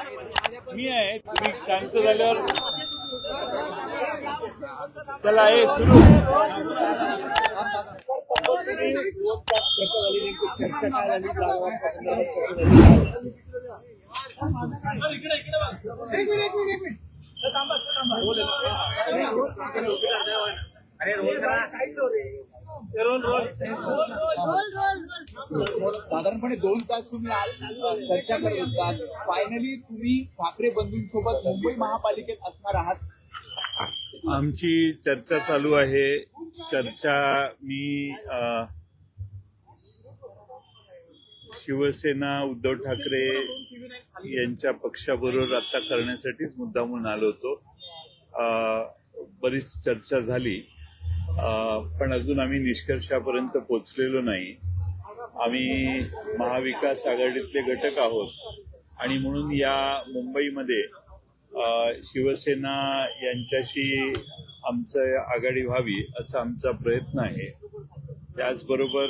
मी आहे. तुम्ही शांत झाल्यावर चला हे सुरू. चर्चा काय झाली जागा संदर्भात चर्चा झाली साधारणपणे दोन तास तुम्ही आज चर्चा करत होतात फायनली तुम्ही ठाकरे बंधूंसोबत मुंबई महापालिकेत असणार आहात. आमची चर्चा चालू आहे. चर्चा मी शिवसेना उद्धव ठाकरे यांच्या पक्षाबरोबर आता करण्यासाठीच मुद्दामून आलो होतो. बरीच चर्चा झाली. पण अजून आम्ही निष्कर्षापर्यंत पोचलेलो नाही. आम्ही महाविकास आघाडीतले घटक आहोत. आणि म्हणून या मुंबईमध्ये शिवसेना यांच्याशी आमचं आघाडी व्हावी असा आमचा प्रयत्न आहे. त्याचबरोबर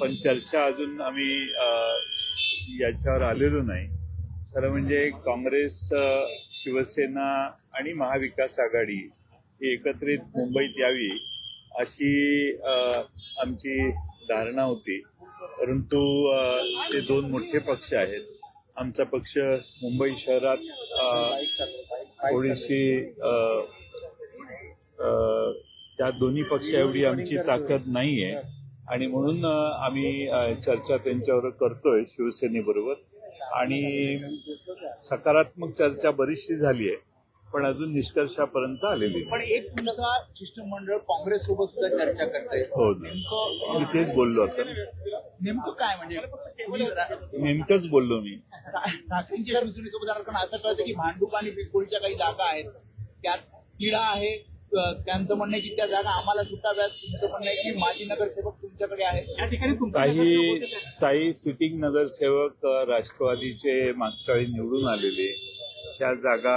पण चर्चा अजून आम्ही याच्यावर आलेलो नाही. खरं म्हणजे काँग्रेस शिवसेना आणि महाविकास आघाडी ही एकत्रित मुंबईत यावी अशी आमची धारणा होती. परंतु ते दोन मोठे पक्ष आहेत. आमचा पक्ष मुंबई शहरात थोडीशी त्या दोन्ही पक्ष एवढी आमची ताकद नाही आहे आणि म्हणून आम्ही चर्चा त्यांच्यावर करतोय शिवसेनेबरोबर. आणि सकारात्मक चर्चा बरीचशी झाली आहे पण अजून निष्कर्षापर्यंत आलेली नाही. पण एक तुमचा शिष्टमंडळ काँग्रेस सोबत सुद्धा चर्चा करतंय. हो. नेमकं मी तेच बोललो आता. नेमकं काय म्हणजे नेमकंच बोललो मी. ठाकरेंच्या जाणार कारण असं कळतं की भांडूप आणि बिरकोळीच्या काही जागा आहेत. त्यात तिढा आहे. त्यांचं म्हणणं आहे की त्या जागा आम्हाला सुटाव्यात. तुमचं म्हणणं आहे की माजी नगरसेवक तुमच्याकडे आहेत. या ठिकाणी तुमचं काही काही सिटिंग नगरसेवक राष्ट्रवादीचे मागच्या वेळी निवडून आलेले. त्या जागा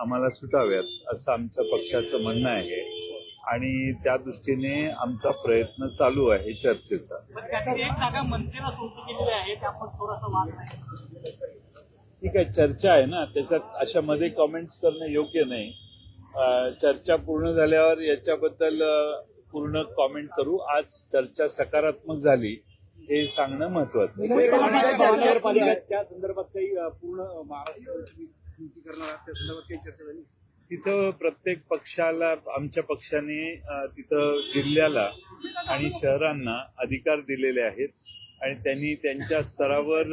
आम्हाला सुटाव्यात असं आमच्या पक्षाचं म्हणणं आहे. आणि त्या दृष्टीने आमचा प्रयत्न चालू आहे चर्चेचा. ठीक आहे चर्चा आहे ना. त्याच्यात अशा मध्ये कमेंट्स करणं योग्य नाही. चर्चा पूर्ण झाल्यावर याच्याबद्दल पूर्ण कॉमेंट करू. आज चर्चा सकारात्मक झाली हे सांगणं महत्वाचं आहे. त्या संदर्भात काही पूर्ण महाराष्ट्र करणार आहात त्या संदर्भात काही चर्चा झाली. तिथं प्रत्येक पक्षाला आमच्या पक्षाने तिथं जिल्ह्याला आणि शहरांना अधिकार दिलेले आहेत आणि त्यांनी त्यांच्या स्तरावर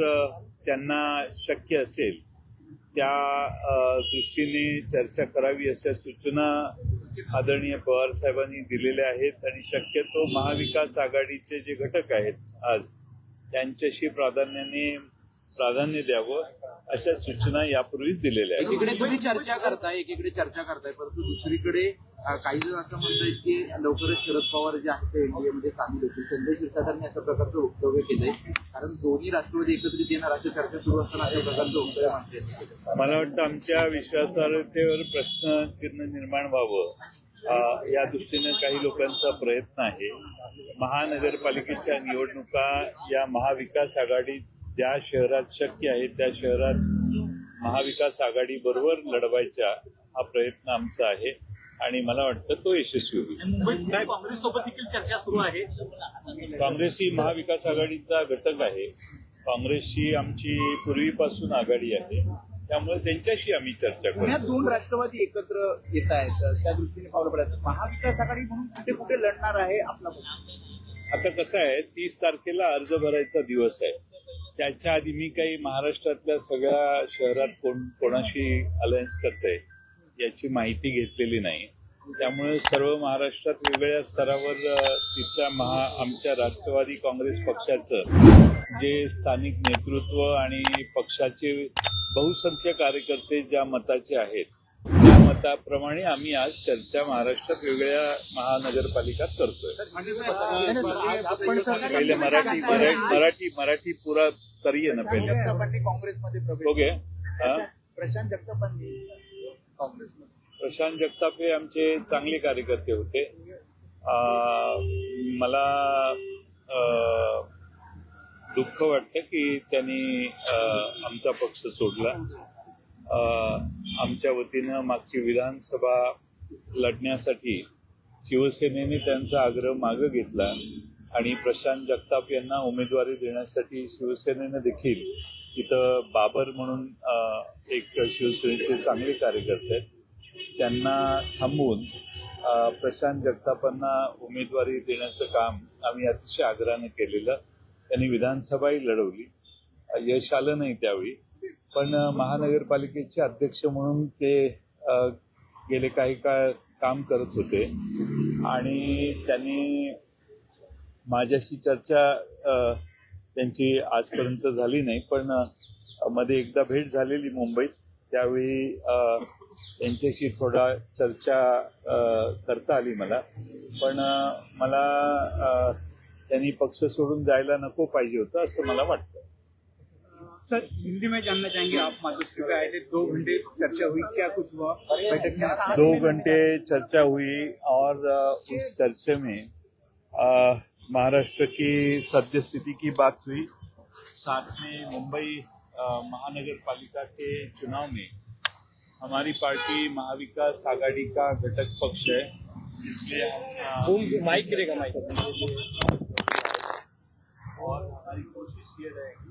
त्यांना शक्य असेल त्या दृष्टीने चर्चा करावी अशा सूचना आदरणीय पवार साहेबांनी दिलेल्या आहेत आणि शक्यतो महाविकास आघाडीचे जे घटक आहेत आज त्यांच्याशी प्राधान्याने प्राधान्य द्यावं अशा सूचना यापूर्वीच दिलेल्या आहेत. एकीकडे तुम्ही चर्चा करताय एकीकडे चर्चा करताय परंतु दुसरीकडे अ, काही जण असं म्हणतायत की लवकरच शरद पवार जे आहेत ते एनडीए मध्ये सामील होतील. संजय क्षीरसागरांनी अशा प्रकारचं वक्तव्य केलंय. कारण दोन्ही राष्ट्रवादी एकत्रित येणार अशी चर्चा सुरू असताना अशा प्रकारचं वक्तव्य म्हणते मला वाटतं आमच्या विश्वासार्हतेवर प्रश्न चिन्ह निर्माण व्हावं अ, या दृष्टीनं काही लोकांचा प्रयत्न आहे. महानगरपालिकेच्या निवडणुका या महाविकास आघाडी ज्या शहरात शक्य आहे त्या शहरात महाविकास आघाडी बरोबर लढवायचा हा प्रयत्न आमचा आहे आणि मला वाटतं तो यशस्वी होईल. मुंबईत काँग्रेस सोबत देखील चर्चा सुरू आहे? काँग्रेस ही महाविकास आघाडीचा घटक आहे. काँग्रेसची आमची पूर्वीपासून आघाडी आहे. त्यामुळे त्यांच्याशी आम्ही चर्चा करू दोन राष्ट्रवादी एकत्र येत आहेत त्या दृष्टीने पावलं पडत महाविकास आघाडी म्हणून कुठे कुठे लढणार आहे आपला आता कसं आहे तीस तारखेला अर्ज भरायचा दिवस आहे. त्याच्या आधी मी काही महाराष्ट्रातल्या सगळ्या शहरात कोण कोणाशी अलायन्स करते याची माहिती घेतलेली नाही. त्यामुळे सर्व महाराष्ट्रात वेगवेगळ्या स्तरावर तिथल्या महा आमच्या राष्ट्रवादी काँग्रेस पक्षाचं जे स्थानिक नेतृत्व आणि पक्षाचे बहुसंख्य कार्यकर्ते ज्या मताचे आहेत मताप्रमाणे आम्ही आज चर्चा महाराष्ट्रात वेगवेगळ्या महानगरपालिकात करतोय. पहिले मराठी मराठी मराठी पुरा करिये ना पहिले. काँग्रेसमध्ये ओके. प्रशांत जगतापांनी काँग्रेसमध्ये. प्रशांत जगताप हे आमचे चांगले कार्यकर्ते होते. मला दुःख वाटतं की त्यांनी आमचा पक्ष सोडला. आमच्या वतीनं मागची विधानसभा लढण्यासाठी शिवसेनेने त्यांचा आग्रह मागं घेतला आणि प्रशांत जगताप यांना उमेदवारी देण्यासाठी शिवसेनेनं देखील इथं बाबर म्हणून एक शिवसेनेचे चांगले कार्यकर्ते आहेत. त्यांना थांबवून प्रशांत जगतापांना उमेदवारी देण्याचं काम आम्ही अतिशय आग्रहाने केलेलं. त्यांनी विधानसभाही लढवली. यश आलं नाही त्यावेळी. पण महानगरपालिकेचे अध्यक्ष म्हणून ते गेले काही काळ काम करत होते. आणि त्यांनी माझ्याशी चर्चा त्यांची आजपर्यंत झाली नाही पण मध्ये एकदा भेट झालेली मुंबईत. त्यावेळी त्यांच्याशी थोडा चर्चा करता आली मला. पण मला त्यांनी पक्ष सोडून जायला नको पाहिजे होतं असं मला वाटतं. सर हिंदी में जानना चाहेंगे आप मातोश्री पे आए थे दो घंटे चर्चा हुई क्या कुछ हुआ? बैठक में दो घंटे चर्चा हुई और उस चर्चे में महाराष्ट्र की सद्य स्थिति की बात हुई। साथ में मुंबई महानगर पालिका के चुनाव में हमारी पार्टी महाविकास आघाड़ी का घटक पक्ष है इसलिए हम माइक गिरेगा माइक और हमारी कोशिश ये रहेगी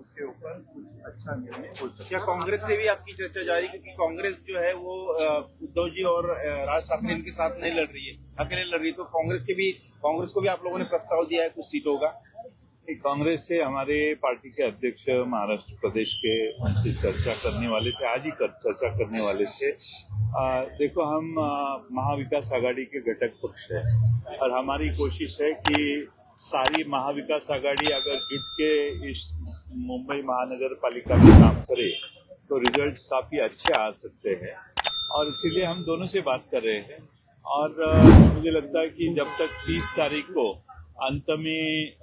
उसके ऊपर कुछ अच्छा निर्णय हो सकता क्या कांग्रेस से भी आपकी चर्चा जारी क्योंकि कांग्रेस जो है वो उद्धव जी और राज ठाकरे इनके साथ नहीं लड़ रही है? अकेले लड़ रही है तो कांग्रेस के भी कांग्रेस को भी आप लोगों ने प्रस्ताव दिया है कुछ सीटों का? कांग्रेस से हमारे पार्टी के अध्यक्ष महाराष्ट्र प्रदेश के उनसे चर्चा करने वाले थे आज ही कर, चर्चा करने वाले थे। आ, देखो हम महाविकास आघाड़ी के घटक पक्ष है और हमारी कोशिश है कि सारी महाविकास आघाड़ी अगर जुट के इस मुंबई महानगर पालिका में काम करे तो रिजल्ट्स काफ़ी अच्छे आ सकते हैं। और इसीलिए हम दोनों से बात कर रहे हैं। और मुझे लगता है कि जब तक 30 तारीख को अंत में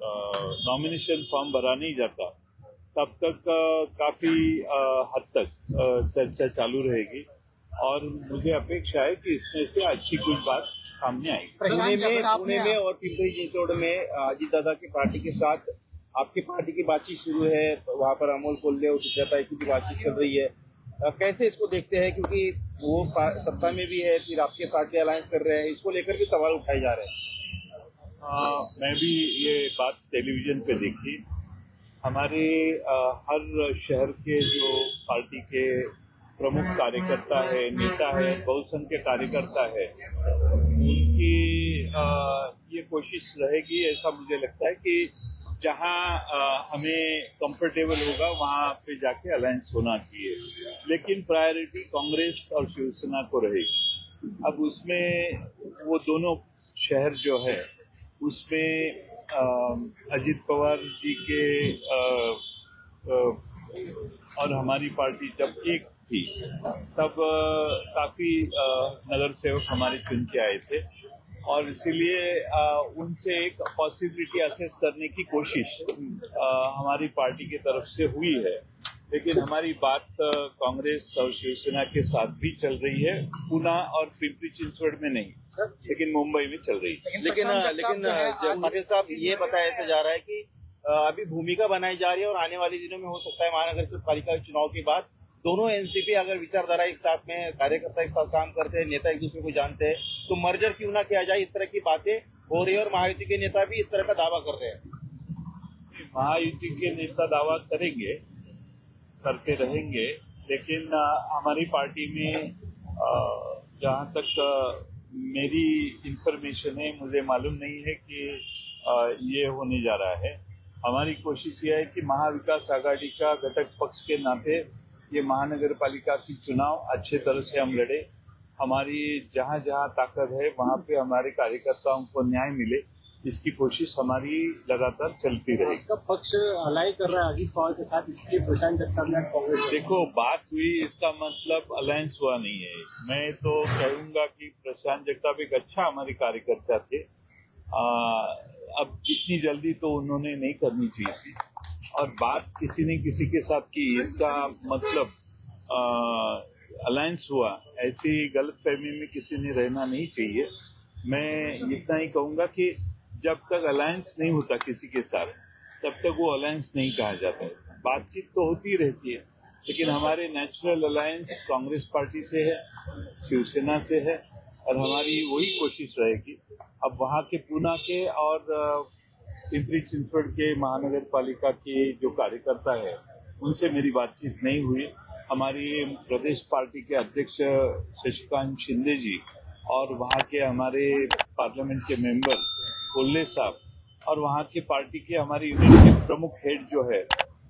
नॉमिनेशन फॉर्म भरा नहीं जाता तब तक काफ़ी हद तक चर्चा चालू रहेगी। और मुझे अपेक्षा है कि इसमें से अच्छी कुछ बात सामने आएगी। पुणे में पुणे में और पिंपरी चिंचवड़ में अजीत दादा की पार्टी के साथ आपकी पार्टी की बातचीत शुरू है वहाँ पर अमोल कोल्ले और सुजाता की बातचीत चल रही है। कैसे इसको देखते हैं? क्योंकि वो सत्ता में भी है फिर आपके साथ भी अलायंस कर रहे हैं इसको लेकर भी सवाल उठाए जा रहे हैं। मैं भी ये बात टेलीविज़न पे देखी। हमारे आ, हर शहर के जो पार्टी के प्रमुख कार्यकर्ता है नेता है बहुसंख्य कार्यकर्ता है उनकी आ, ये कोशिश रहेगी ऐसा मुझे लगता है कि जहाँ हमें कंफर्टेबल होगा वहाँ पे जाके अलायंस होना चाहिए। लेकिन प्रायोरिटी कांग्रेस और शिवसेना को रहेगी। अब उसमें वो दोनों शहर जो है उसमें अजीत पवार जी के अ, अ, और हमारी पार्टी जब एक थी तब काफ़ी नगर सेवक हमारे चुन के आए थे। और इसीलिए उनसे एक पॉसिबिलिटी असेस करने की कोशिश हमारी पार्टी की तरफ़ से हुई है। लेकिन हमारी बात कांग्रेस और शिवसेना के साथ भी चल रही है। पुणे और पिंपरी चिंचवड़ में नहीं लेकिन मुंबई में चल रही है। लेकिन लेकिन जब साहब ये बताया ऐसे जा रहा है कि अभी भूमिका बनाई जा रही है और आने वाले दिनों में हो सकता है महानगर पालिका चुनाव के बाद दोनों एनसीपी अगर विचारधारा एक साथ में, कार्यकर्ता एक साथ काम करते हैं, नेता एक दूसरे को जानते हैं तो मर्जर क्यों ना किया जाए? इस तरह की बातें हो रही है और महायुति के नेता भी इस तरह का दावा कर रहे हैं। महायुति के नेता दावा करेंगे, करते रहेंगे, लेकिन हमारी पार्टी में जहाँ तक मेरी इंफॉर्मेशन है, मुझे मालूम नहीं है कि ये होने जा रहा है। हमारी कोशिश यह है कि महाविकास आघाड़ी का घटक पक्ष के नाते ये महानगर पालिका की चुनाव अच्छे तरह से हम लड़े। हमारी जहाँ जहाँ ताकत है वहाँ पे हमारे कार्यकर्ताओं को न्याय मिले। इसकी कोशिश हमारी लगातार चलती रहेगी आपका पक्ष अलाई कर रहा है अजीत पवार के साथ इसलिए प्रशांत जगताप कांग्रेस देखो बात हुई इसका मतलब अलायंस हुआ नहीं है। मैं तो कहूँगा कि प्रशांत जगताप एक अच्छा हमारे कार्यकर्ता थे। आ, अब इतनी जल्दी तो उन्होंने नहीं करनी चाहिए थी। और बात किसी ने किसी के साथ की, इसका मतलब अलायंस हुआ। ऐसी गलत फहमी में किसी ने रहना नहीं चाहिए। मैं इतना ही कहूँगा कि जब तक अलायंस नहीं होता किसी के साथ, तब तक वो अलायंस नहीं कहा जाता है। बातचीत तो होती रहती है, लेकिन हमारे नेचुरल अलायंस कांग्रेस पार्टी से है, शिवसेना से है, और हमारी वही कोशिश रहेगी। अब वहाँ के पूना के और पिंपरी चिंचवड़ के महानगर पालिका के जो कार्यकर्ता है, उनसे मेरी बातचीत नहीं हुई। हमारी प्रदेश पार्टी के अध्यक्ष शशिकांत शिंदे जी और वहाँ के हमारे पार्लियामेंट के मेंबर कोल्ले साहब और वहाँ के पार्टी के हमारी यूनिट के प्रमुख हेड जो है,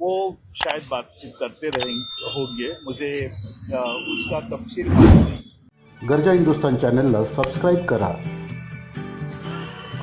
वो शायद बातचीत करते रहेंगे होंगे। मुझे उसका तफसील गरजा हिंदुस्तान चॅनलला सबस्क्राईब करा।